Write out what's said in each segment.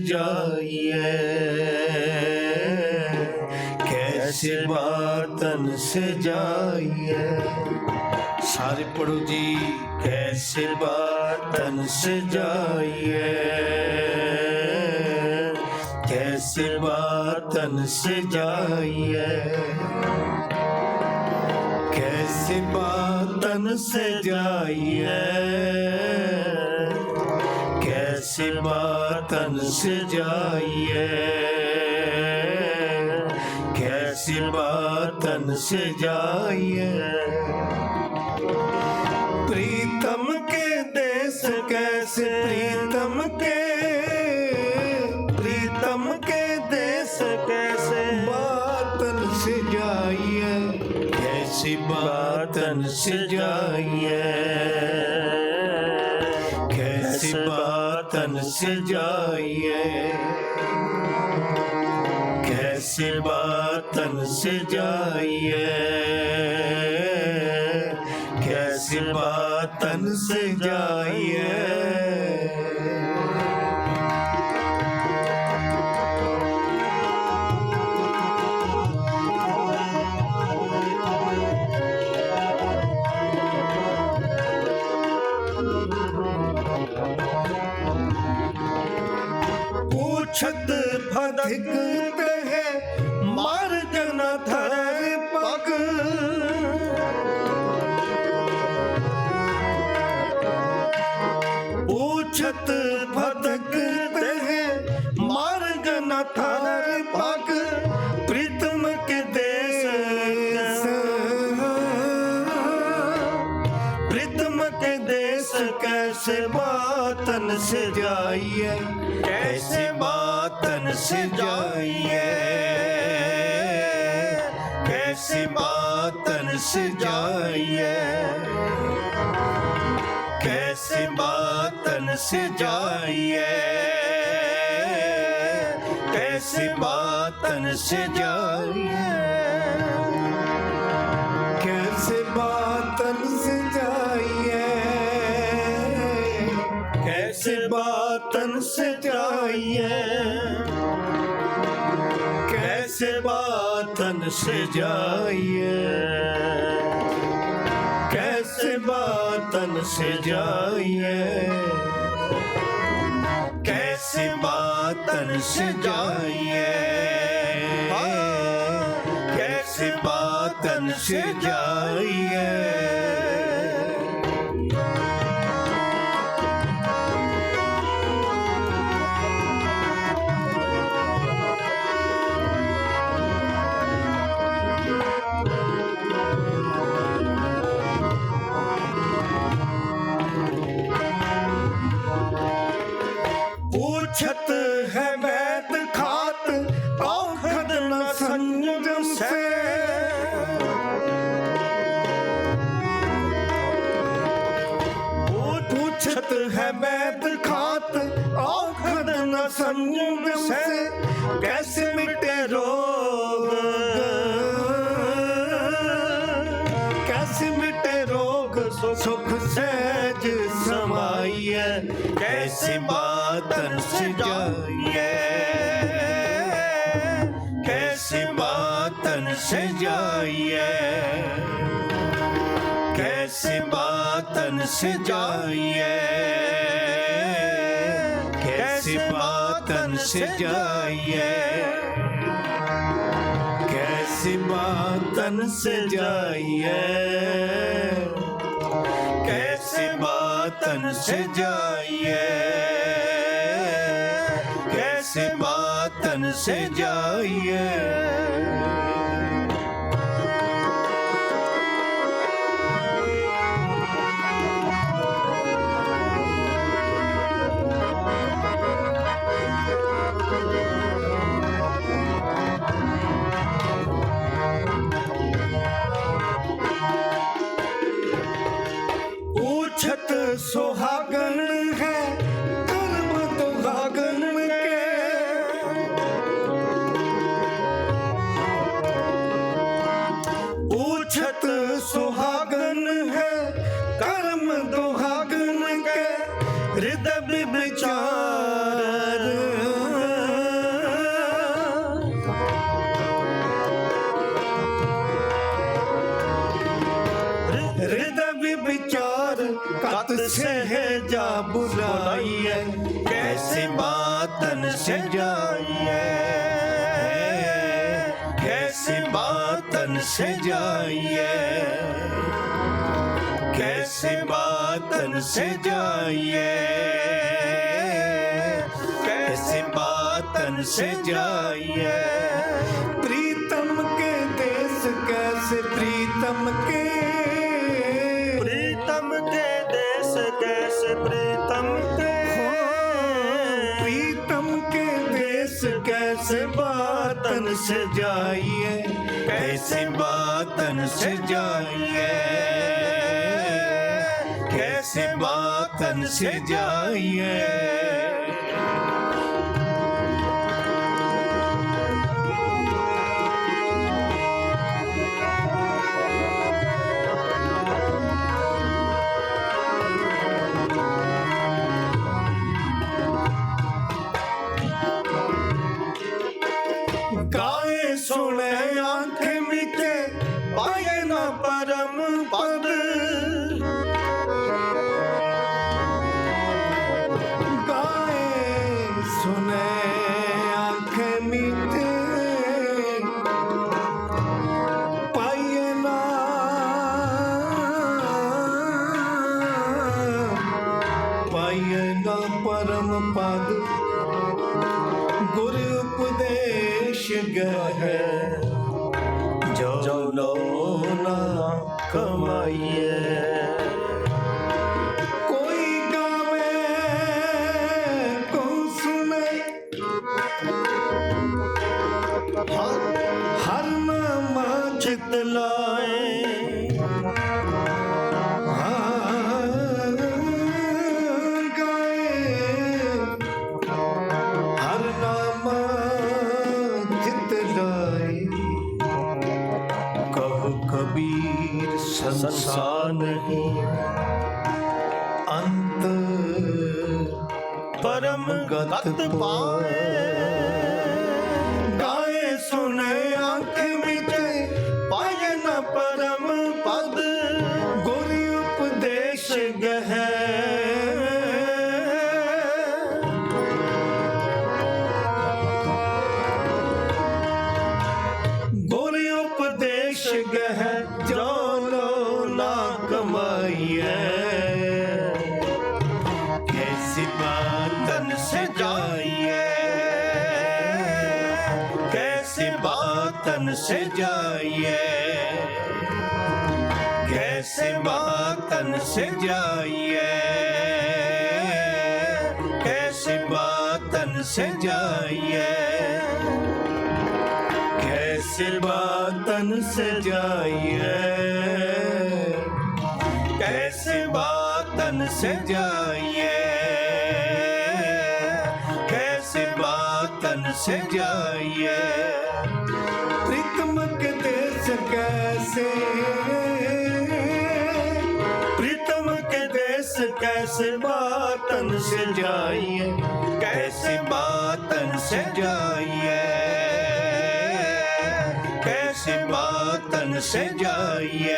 ਜਾਈਏ ਕੈਸੇ ਬਾਤਨ ਸੇ ਜਾਈਏ ਸਾਰੇ ਪੜੋ ਜੀ ਕੈਸੇ ਬਾਤਨ ਸੇ ਜਾਈਏ ਕੈਸੇ ਬਾਤਨ ਸੇ ਜਾਈਏ ਕੈਸੇ ਬਾਤਨ ਸੇ ਜਾਈਏ कैसे बातन से जाइए कैसे बातन से जाइए प्रीतम के देश कैसे प्रीतम के प्रीतम के देश कैसे बातन से जाइए कैसी बातन से जाइए कैसी बातन से जाइए कैसे बातन से जाइए कैसे बातन से जाइए पूछत फधिक है मार जना धर पग। पूछत फधिक है मार जना धर पग। प्रीतम के देश। प्रीतम के देश कैसे बातन से जाइए, कैसे ਸਜਾਈਏ ਕੈਸੀ ਬਾਤਨ ਸਜਾਈਏ ਕੈਸੀ ਬਾਤਨ ਸਜਾਈਏ ਕੈਸੀ ਬਾਤਨ ਸਜਾਈਏ बातन से जाइए कैसे बातन से जाइए कैसे बातन से जाइए कैसे बातन से जाइए ਛਤ ਹੈ ਬੈਤ ਖਾਤ, ਔਖਦ ਨ ਸੰਜਮ ਸੇ। ਉਹ ਛਤ ਹੈ ਬੈਤ ਖਾਤ, ਔਖਦ ਨ ਸੰਜਮ ਸੇ। ਕੈਸੇ ਮਿਟੇ ਰੋਗ? ਕੈਸੇ ਮਿਟੇ ਰੋਗ? ਸੁਖ ਸਹਿਜ ਸਮਾਈਐ। ਕੈਸੇ ਬਾ जाइए कैसे बातन से जाइए कैसे बातन से जाइए कैसे बातन से जाइए कैसी बातन से जाइए कैसी बातन से जाइए ਸਜਾਈਏ ਸੁਹਾਗ अदब बेचार हृदय। विचार कत से है जा बुलाइए कैसे बातन से जाइए कैसे बातन से जाइए कैसे बातन से जाइए कैसे बातन से जाइए प्रीतम के देश कैसे प्रीतम के प्रीतम के देश कैसे प्रीतम के प्रीतम के देश कैसे बातन से जाइए कैसे बातन से जाइए कैसे बातन से जाइए गाए सुने आंख मीटे पाए न परम पद ਮਿਲੇਗਾ ਪਰਮ ਪਦ ਗੁਰ ਉਪਦੇਸ਼ ਗਹਿ। ਜੋ ਲੋ ਨਾ ਕਮਾਈਏ। ਸੰਸਾਰ ਨਹੀਂ। ਅੰਤ ਪਰਮ ਗਤ ਪਾਏ। ਗਾਏ ਸੁਨੇ ਅੱਖ ਵਿੱਚ, ਪਾਏ ਨ ਪਰਮ ਪਦ। ਗੁਰ ਉਪਦੇਸ਼ ਗਹਿ। ਗੁਰ ਗਹਿ। बातन से जाइए कैसे बातन से जाइए कैसे बातन से जाइए कैसे बातन से जाइए कैसे प्रीतम के देश कैसे बातन से जाइए कैसे बातन से जाइए कैसे बातन से जाइए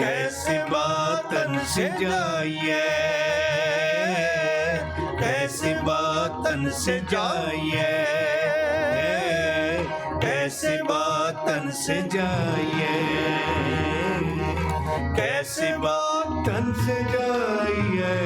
कैसे बातन से जाइए कैसे बातन से जाइए कैसे बातन से जाइए कैसे बातन से जाइए